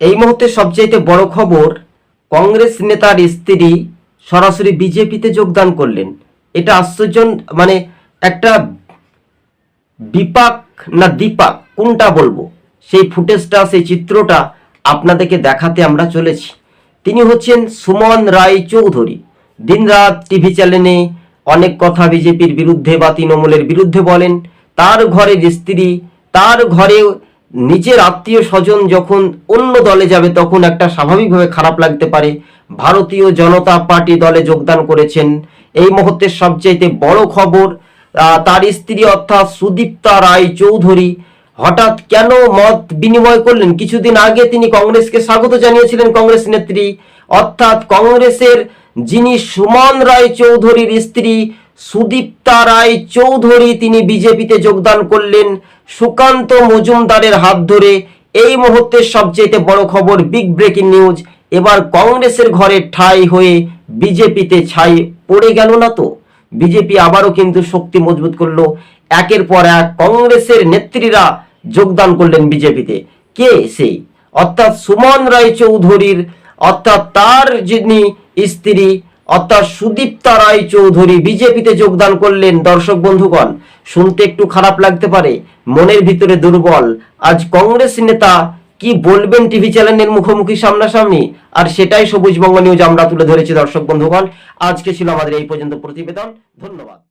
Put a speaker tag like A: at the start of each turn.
A: এই মুহূর্তে সবচাইতে বড় খবর, কংগ্রেস নেতার স্ত্রী সরাসরি বিজেপিতে যোগদান করলেন। এটা আশ্চর্য মানে একটা বিপাক না দীপাক, কোনটা বলব? সেই ফুটেজটা, সেই চিত্রটা আপনাদেরকে দেখাতে আমরা চলেছি। তিনি হচ্ছেন সুমন রায় চৌধুরী। দিনরাত টিভি চ্যানেলে অনেক কথা বিজেপির বিরুদ্ধে বা তৃণমূলের বিরুদ্ধে বলেন। তার ঘরের স্ত্রী, তার ঘরে নিজের আত্মীয় স্বজন যখন অন্য দলে যাবে, তখন একটা স্বাভাবিকভাবে খারাপ লাগতে পারে। ভারতীয় জনতা পার্টি দলে যোগদান করেছেন। এই মুহূর্তের সবচাইতে বড় খবর তার স্ত্রী অর্থাৎ সুদীপ্তা রায় চৌধুরী হঠাৎ কেন মত বিনিময় করলেন? কিছুদিন আগে তিনি কংগ্রেসকে স্বাগত জানিয়েছিলেন কংগ্রেস নেত্রী। অর্থাৎ কংগ্রেসের যিনি সুমন রায় চৌধুরীর স্ত্রী সুদীপ্তা রায় চৌধুরী, তিনি বিজেপিতে যোগদান করলেন সুকান্ত মজুমদারের হাত ধরে। এই মুহূর্তের সবচেয়ে বড় খবর বিগ ব্রেকিং নিউজ। এবার কংগ্রেসের ঘরে ঠাঁই হয়ে বিজেপিতে ছাই পড়ে গেল না তো? বিজেপি আবারও কিন্তু শক্তি মজবুত করল। একের পর এক কংগ্রেসের নেত্রীরা যোগদান করলেন বিজেপিতে। কে সেই? অর্থাৎ সুমন রায় চৌধুরীর, অর্থাৎ তার যিনি স্ত্রী, অর্থাৎ সুদীপ্তা রায় চৌধুরী বিজেপিতে যোগদান করলেন। দর্শক বন্ধুগণ, শুনতে একটু খারাপ লাগতে পারে, মনের ভিতরে দুর্বল। আজ কংগ্রেস নেতা কি বলবেন টিভি চ্যানেলের মুখোমুখি সামনাসামনি? আর সেটাই সবুজ বঙ্গ নিউজ আমরা তুলে ধরেছি দর্শক বন্ধুগণ। আজকে ছিল আমাদের এই পর্যন্ত প্রতিবেদন। ধন্যবাদ।